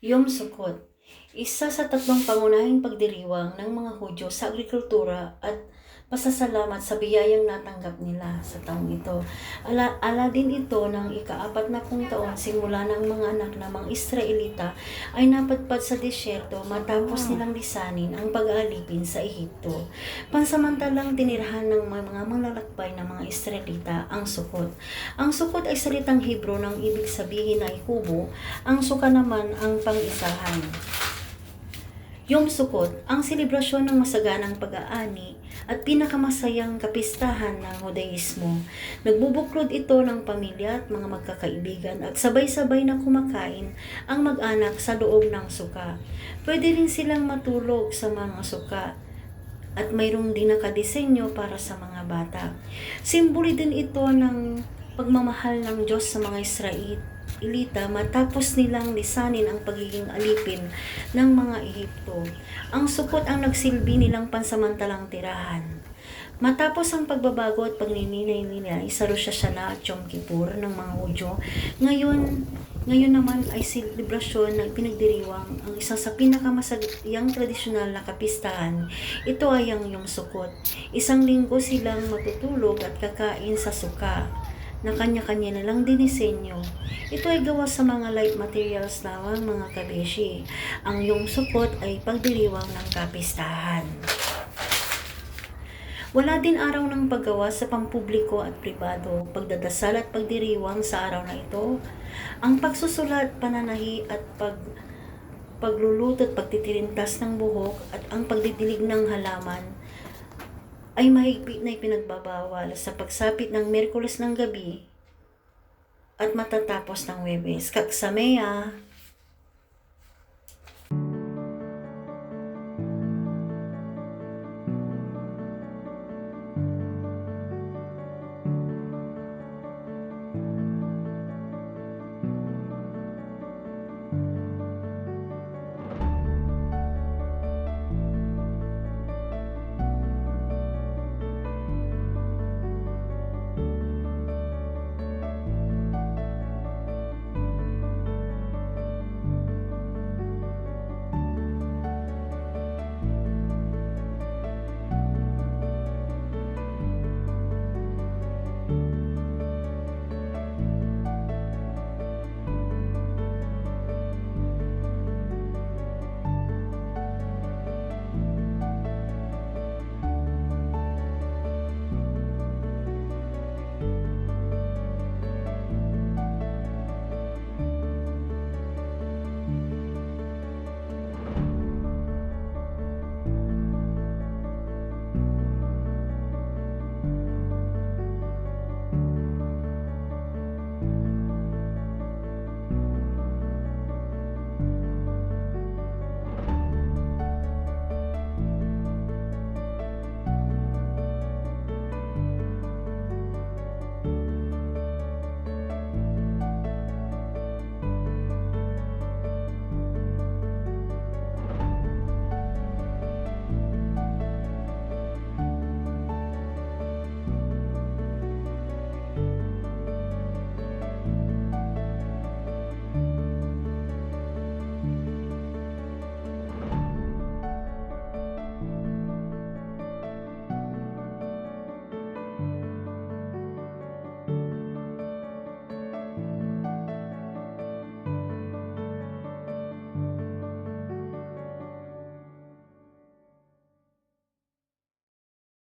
Yom Sukkot, isa sa tatlong pangunahing pagdiriwang ng mga Hudyo sa agrikultura at pasasalamat sa biyayang natanggap nila sa taong ito. Ala, ala din ito ng ikaapat na pung taon simula ng mga anak na mga Israelita ay napadpad sa disyerto matapos nilang lisanin ang pag-aalipin sa Ehipto. Pansamantalang tinirahan ng mga mga malalakbay ng mga Israelita ang sukot. Ang sukot ay salitang Hebro ng ibig sabihin ay kubo, ang suka naman ang pang-isahan. Yom Sukkot, ang selebrasyon ng masaganang pag-aani at pinakamasayang kapistahan ng Judaismo. Nagbubuklod ito ng pamilya at mga magkakaibigan at sabay-sabay na kumakain ang mag-anak sa loob ng suka. Pwede rin silang matulog sa mga suka at mayroong din nakadisenyo para sa mga bata. Simbolo din ito ng pagmamahal ng Diyos sa mga Israelita matapos nilang lisanin ang pagiging alipin ng mga Ehipto. Ang sukot ang nagsilbi nilang pansamantalang tirahan. Matapos ang pagbabago at pagnininay nila sa Rosh Hashanah at Yom Kippur ng mga Hudyo, ngayon, ngayon naman ay selebrasyon na pinagdiriwang ang isa sa pinakamasayang tradisyonal na kapistahan. Ito ay ang Yom Sukkot. Isang linggo silang matutulog at kakain sa suka na kanya-kanya na lang dinisenyo. Ito ay gawa sa mga light materials lamang mga kabeshi. Ang Yom Sukkot ay pagdiriwang ng kapistahan. Wala din araw ng paggawa sa pampubliko at pribado, pagdadasal at pagdiriwang sa araw na ito. Ang pagsusulat, pananahi at pag pagluluto at pagtitirintas ng buhok at ang pagdidilig ng halaman ay mahigpit na ipinagbabawal sa pagsapit ng Merkules ng gabi at matatapos ng Webes. Kaksamea!